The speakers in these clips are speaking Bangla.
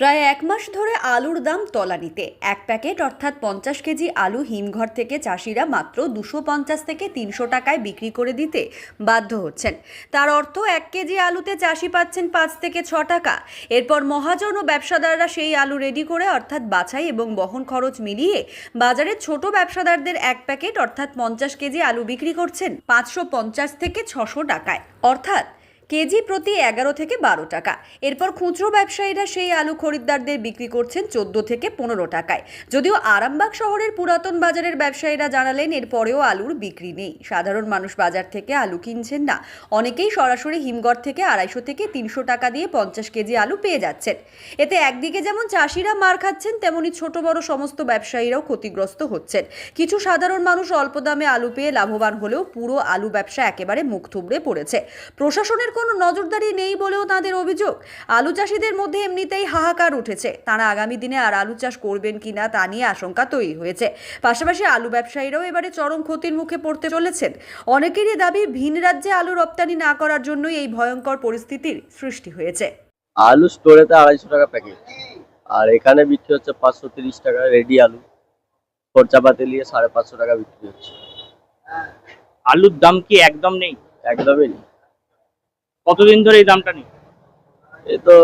প্রায় এক মাস ধরে আলুর দাম তলানিতে। এক প্যাকেট অর্থাৎ পঞ্চাশ কেজি আলু হিমঘর থেকে চাষিরা মাত্র দুশো পঞ্চাশ থেকে তিনশো টাকায় বিক্রি করে দিতে বাধ্য হচ্ছেন। তার অর্থ এক কেজি আলুতে চাষি পাচ্ছেন পাঁচ থেকে ছ টাকা। এরপর মহাজন ও ব্যবসাদাররা সেই আলু রেডি করে অর্থাৎ বাছাই এবং বহন খরচ মিলিয়ে বাজারে ছোট ব্যবসাদারদের এক প্যাকেট অর্থাৎ পঞ্চাশ কেজি আলু বিক্রি করছেন পাঁচশো পঞ্চাশ থেকে ছশো টাকায়। অর্থাৎ কেজি প্রতি এগারো থেকে বারো টাকা। এরপর খুচরো ব্যবসায়ীরা সেই আলু খরিদ্দারদের বিক্রি করছেন চোদ্দ থেকে পনেরো টাকায়। যদিও আরামবাগ শহরের পুরাতন বাজারের ব্যবসায়ীরা জানালেন, এরপরেও আলুর বিক্রি নেই। সাধারণ মানুষ বাজার থেকে আলু কিনছেন না। অনেকেই সরাসরি হিমঘর থেকে আড়াইশো থেকে তিনশো টাকা দিয়ে পঞ্চাশ কেজি আলু পেয়ে যাচ্ছেন। এতে একদিকে যেমন চাষিরা মার খাচ্ছেন, তেমনি ছোট বড় সমস্ত ব্যবসায়ীরাও ক্ষতিগ্রস্ত হচ্ছেন। কিছু সাধারণ মানুষ অল্প দামে আলু পেয়ে লাভবান হলেও পুরো আলু ব্যবসা একেবারে মুখ থুবড়ে পড়েছে। প্রশাসনের কোনো নজরদারি নেই বলেও তাদের অভিযোগ। আলু চাষিদের মধ্যে এমনিতেই হাহাকার উঠেছে। তারা আগামী দিনে আর আলু চাষ করবেন কিনা তা নিয়ে আশঙ্কা তৈরি হয়েছে। পাশাপাশি আলু ব্যবসায়ীরাও এবারে চরম ক্ষতির মুখে পড়তে চলেছেন। অনেকেরই দাবি ভিন রাজ্যে আলু রপ্তানি না করার জন্যই এই ভয়ঙ্কর পরিস্থিতির সৃষ্টি হয়েছে। আলু স্টোরেতে আড়াইশো টাকা প্যাকেট। আর এখানে বিক্রি হচ্ছে পাঁচশো তিরিশ টাকা রেডি আলু। খরচাপাতি নিয়ে সাড়ে পাঁচশো টাকা বিক্রি হচ্ছে। আলুর দাম কি একদম নেই? একদমই নেই। কতদিন ধরে এই দামটা নেই এ তো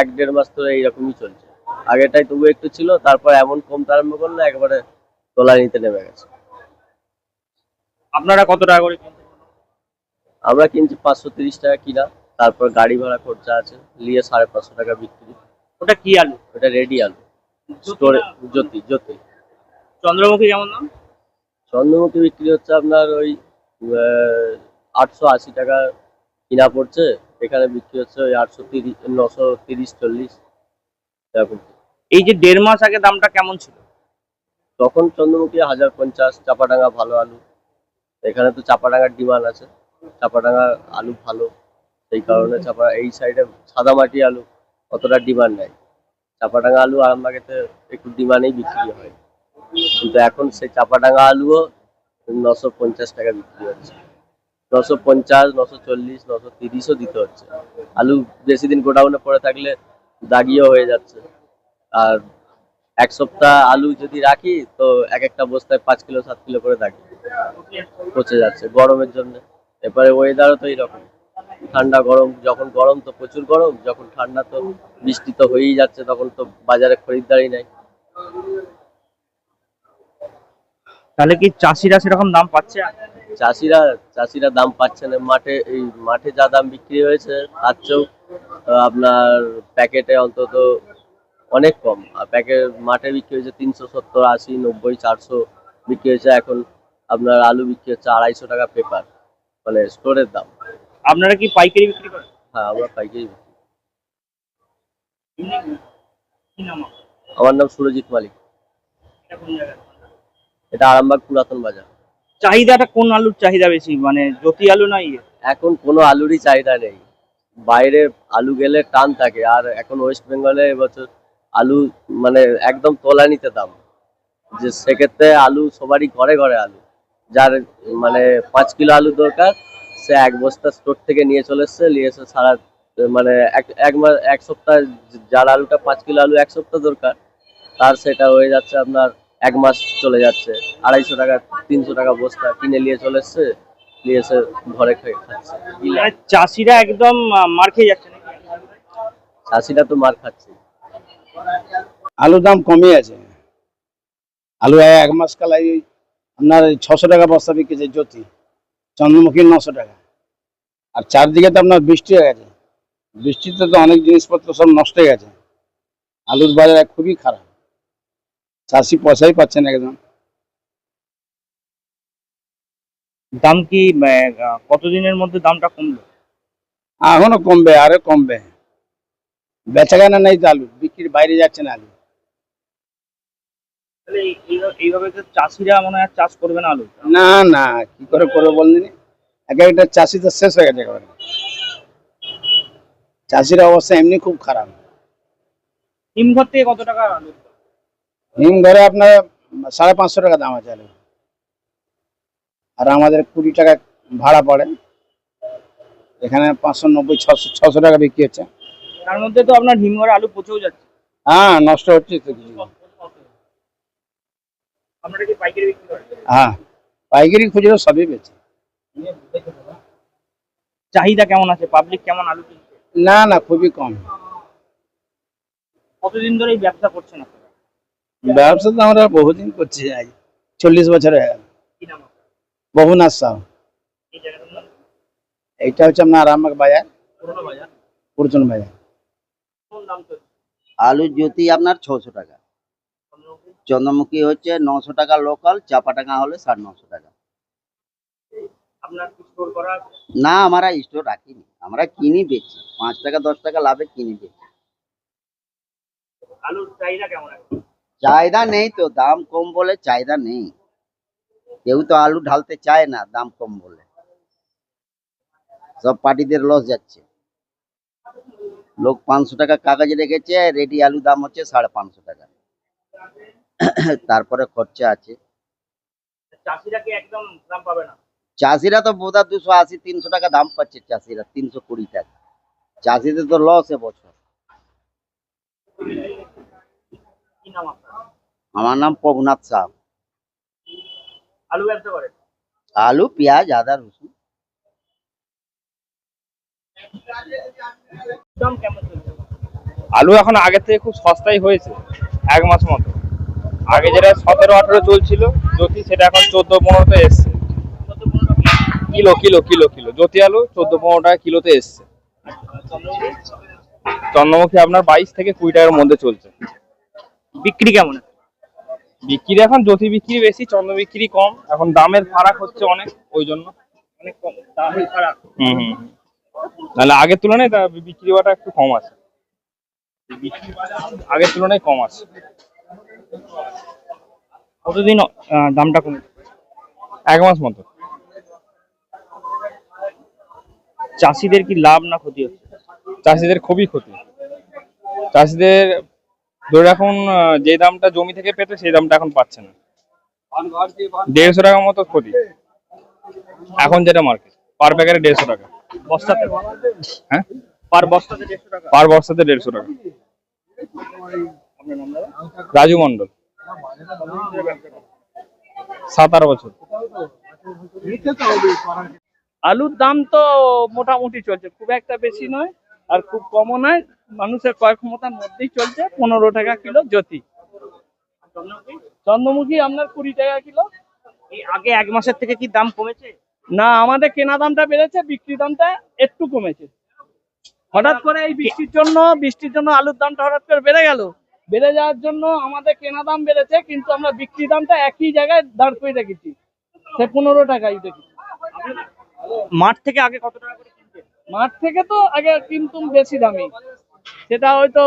এক দেড় মাস ধরে এইরকমই চলছে। আগেটাই তবু একটু ছিল তারপর এমন কমতে আরম্ভ করল একবারে তোলা নিতে নেমে গেছে। আপনারা কত টাকা করে কিনছেন? আমরা কিনছি পাঁচশো তিরিশ টাকা কিনা তারপর গাড়ি ভাড়া খরচা আছে নিয়ে সাড়ে পাঁচশো টাকা বিক্রি। ওটা কি আলু? ওটা রেডি আলু। স্টোরে জ্যোতি জ্যোতি। চন্দ্রমুখী কেমন দাম? চন্দ্রমুখী বিক্রি হচ্ছে আপনার ওই আটশো আশি টাকা কিনা পড়ছে এখানে বিক্রি হচ্ছে ওই আটশো তিরিশ নশো তিরিশ চল্লিশ এরকম। এই যে দেড় মাস আগে দামটা কেমন ছিল? তখন চন্দ্রমুখী হাজার পঞ্চাশ চাপাডাঙ্গা ভালো আলু। এখানে তো চাপাডাঙ্গার ডিমান্ড আছে। চাপাডাঙ্গা আলু ভালো সেই কারণে চাপা এই সাইডে সাদামাটি আলু অতটা ডিমান্ড নেই। চাপাডাঙ্গা আলু আরামবাগেতে একটু ডিমান্ডেই বিক্রি হয়। কিন্তু এখন সেই চাপাডাঙ্গা আলুও নশো পঞ্চাশ টাকা বিক্রি হচ্ছে। নশো পঞ্চাশ, নশো চল্লিশ, নশো তিরিশও দিতে হচ্ছে। আলু বেশি দিন গোডাউনে পড়ে থাকলে দাগিও হয়ে যাচ্ছে। আর এক সপ্তাহ আলু যদি রাখি, তো এক একটা বস্তায় পাঁচ কিলো, সাত কিলো করে দাগি পচে যাচ্ছে গরমের জন্য। এরপরে ওয়েদারও তো এইরকম। ঠান্ডা গরম, যখন গরম তো প্রচুর গরম, যখন ঠান্ডা তো বৃষ্টি তো হয়েই যাচ্ছে, তখন তো বাজারে খরিদ্দারি নাই। তাহলে কি চাষিরা সেরকম দাম পাচ্ছে? চাষিরা চাষিরা দাম পাচ্ছে না। মাঠে এই মাঠে যা দাম বিক্রি হয়েছে তার চেয়েও আপনার প্যাকেটে অন্তত অনেক কম। আর প্যাকেট মাঠে বিক্রি হয়েছে তিনশো সত্তর আশি নব্বই চারশো বিক্রি হয়েছে। এখন আপনার আলু বিক্রি হচ্ছে আড়াইশো টাকা পেপার মানে স্টোরের দাম। আপনারা কি পাইকারি বিক্রি করেন? হ্যাঁ আমরা পাইকারি বিক্রি? আমার নাম সুরজিৎ মালিক? এটা আরামবাগ পুরাতন বাজার। চাহিদাটা কোন আলুর চাহিদা বেশি? মানে জ্যোতি আলু না ইয়ে? এখন কোনো আলুরই চাহিদা নেই। বাইরে আলু গেলে টান থাকে, আর এখন ওয়েস্ট বেঙ্গলে এবছর আলু মানে একদম তোলা নিতে দাম। যে সেক্ষেত্রে আলু সবারই ঘরে ঘরে আলু। যার মানে পাঁচ কিলো আলু দরকার, সে এক বস্তা স্টোর থেকে নিয়ে চলে এসছে, নিয়ে এসে সারা মানে এক মাস এক সপ্তাহ, যার আলুটা পাঁচ কিলো আলু এক সপ্তাহ দরকার, তার সেটা হয়ে যাচ্ছে আপনার এক মাস চলে যাচ্ছে। আড়াইশো টাকা তিনশো টাকা বস্তা কিনে নিয়ে চলে এসছে নিয়ে এসে ঘরে খেয়ে খাচ্ছে। মানে চাষিরা একদম মার খেয়ে যাচ্ছে নাকি? চাষিরা তো মার খাচ্ছে। আলুর দাম কমে আছে। আলু এক মাস কাল এই আপনার ছশো টাকা বস্তা বিকেছে জ্যোতি। চন্দ্রমুখী নশো টাকা। আর চারদিকে তো আপনার বৃষ্টি হয়ে গেছে। বৃষ্টিতে তো অনেক জিনিসপত্র সব নষ্ট হয়ে গেছে। আলুর বাজার খুবই খারাপ। চাষি পয়সাই পাচ্ছে না একদম। দাম কি কতদিনের মধ্যে দামটা কমলো? এখনও কমবে আরও কমবে। বেচা কেনা নেই তো আলু বিক্রির বাইরে যাচ্ছে না আলু। তাহলে এইভাবে- চাষিরা মনে হয় চাষ করবে না আলু। না না কি করে করবে বললেন এক একটা চাষি তো শেষ হয়ে গেছে একেবারে। চাষির অবস্থা এমনি খুব খারাপ। হিমঘর থেকে কত টাকা আলু? হিম ঘরে আপনার সাড়ে পাঁচশো টাকা দাম আছে আলু আর আমাদের কুড়ি টাকা ভাড়া পড়ে। এখানে পাঁচশো নব্বই ছশো ছশো টাকা বিক্রি হচ্ছে। তার মধ্যে তো আপনার হিমঘরে আলু পচেও যাচ্ছে। হ্যাঁ নষ্ট হচ্ছে তো কিছু। হ্যাঁ পাইকারি খুচরো সবই বেছে চাহিদা কেমন আছে? পাবলিক কেমন আলু কিনছে? না না খুবই কম। কতদিন ধরে এই ব্যবসা করছেন আপনারা? ব্যবসা তো আমরা বহুদিন করছি আজ চল্লিশ বছর হয়ে গেল। কি নাম বহুনাথ সাহ। এইটা হচ্ছে আপনার আরামবাগ বাজার। পুরোনো বাজার? পুরচন বাজার। কোন আলু জ্যোতি আপনার ছশো টাকা। চন্দ্রমুখী? হচ্ছে নশো টাকা লোকাল চাপা টাকা হলে সাড়ে নশো টাকা। আপনার কি স্টোর করা আছে? না আমরা স্টোর রাখিনি। আমরা কিনি বেচি। পাঁচ টাকা দশ টাকা লাভে কিনি বেচি। আলুর চাহিদা কেমন আছে চাহিদা নেই তো দাম কম বলে চাহিদা নেই। কেউ তো আলু ঢালতে চায় না দাম কম বলে। সব পার্টিদের লস যাচ্ছে। লোক পাঁচশো টাকা কাগজ রেখেছে রেডি আলু দাম হচ্ছে সাড়ে পাঁচশো টাকা। তারপরে খরচা আছে। চাষিরা তো বোধহয় দুশো আশি তিনশো টাকা দাম পাচ্ছে চাষিরা তিনশো কুড়ি টাকা। চাষিদের তো লস এবছর নাম আপনার আমার নাম প্রভুনাথ সাহ। আলু ব্যবসা করেন? আলু পেঁয়াজ আদা রসুন। দাম কেমন চলছে? আলু এখন আগের থেকে খুব সস্তাই হয়েছে এক মাস মতো। আগে যেটা সতেরো আঠেরো চলছিল জ্যোতি সেটা এখন চোদ্দ পনেরোতে এসছে। পনেরো টাকা। Kilo kilo kilo kilo. Jyoti আলু চোদ্দ পনেরো টাকা কিলোতে এসছে। চন্দ্রমুখী আপনার বাইশ থেকে কুড়ি টাকার মধ্যে চলছে। বিক্রি কেমন? বিক্রি এখন জ্যোতি বিক্রি বেশি চন্দ্র বিক্রি কম। এখন দামের ফারাক হচ্ছে অনেক ওই জন্য। অনেক কম দামের খারাপ হুম হুম। নাহলে আগের তুলনায় বিক্রি হওয়াটা একটু কম আছে। আগের তুলনায় কম আছে। কতদিন দামটা কমে? এক মাস মতো। চাষিদের কি লাভ না ক্ষতি হচ্ছে? চাষিদের খুবই ক্ষতি। চাষিদের ধরে আহ, যে দামটা জমি থেকে পেতে সেই দামটা এখন পাচ্ছে না। দেড়শো টাকা মতো ক্ষতি। এখন যেটা মার্কেট পার প্যাকেটে দেড়শো টাকা। বস্তাতে? হ্যাঁ? পার বস্তাতে দেড়শো টাকা? পার বস্তাতে দেড়শো টাকা। রাজু মন্ডল সাত আট বছর। আলুর দাম তো মোটামুটি চলছে। খুব একটা বেশি নয় আর খুব কমও নয়। মানুষের ক্রয় ক্ষমতার মধ্যেই চলছে পনেরো টাকা কিলো জ্যোতি। চন্দ্রমুখী আপনার কুড়ি টাকা কিলো। আগে এক মাসের থেকে কি দাম কমেছে? না আমাদের কেনা দামটা বেড়েছে বিক্রি দামটা একটু কমেছে। হঠাৎ করে এই বৃষ্টির জন্য বৃষ্টির জন্য আলুর দামটা হঠাৎ করে বেড়ে গেল। বেড়ে যাওয়ার জন্য আমাদের কেনা দাম বেড়েছে কিন্তু আমরা বিক্রি দামটা একই জায়গায় দাঁড় করে রেখেছি। সে পনেরো টাকাই রেখেছি মাঠ থেকে আগে কত টাকা করে মাঠ থেকে তো আগে কিন্তু বেশি দামি। সেটা হয়তো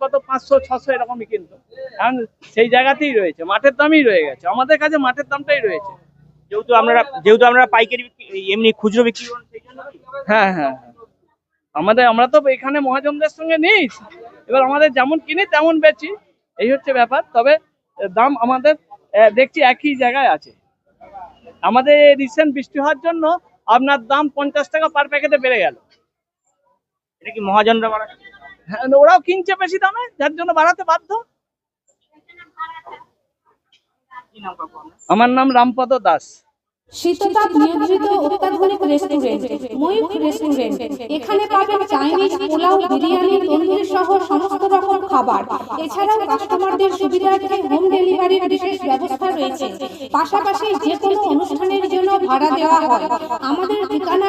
কত পাঁচশো ছশো এরকমই কিনতো। এখন সেই জায়গাতেই রয়েছে মাঠের দামই রয়ে গেছে। আমাদের কাছে মাঠের দামটাই রয়েছে। যেহেতু আপনারা যেহেতু আপনারা পাইকারি এমনি খুচরো বিক্রি করেন? হ্যাঁ হ্যাঁ হ্যাঁ। আমাদের আমরা তো এখানে মহাজনদের সঙ্গে নেই। এবার আমাদের যেমন কিনি তেমন বেচি। এই হচ্ছে ব্যাপার। তবে দাম আমাদের দেখছি একই জায়গায় আছে। আমাদের রিসেন্ট বৃষ্টি হওয়ার জন্য আপনার দাম পঞ্চাশ টাকা পার প্যাকেটে বেড়ে গেল। এটা কি মহাজনরা বাড়াচ্ছে হ্যাঁ, ওরাও কিনছে বেশি দামে যার জন্য বাড়াতে বাধ্য? আমার নাম রামপদ দাস। শীততাপ নিয়ন্ত্রিত অত্যাধুনিক রেস্টুরেন্ট ময়ূখ রেস্টুরেন্ট এখানে পাবেন চাইনিজ পোলাও বিরিয়ানি তন্দুরি সহ সমস্ত রকম খাবার। এছাড়াও কাস্টমারদের সুবিধার্থে হোম ডেলিভারির বিশেষ ব্যবস্থা রয়েছে। পাশাপাশি যে কোনো অনুষ্ঠানের জন্য ভাড়া দেওয়া হয়। আমাদের ঠিকানা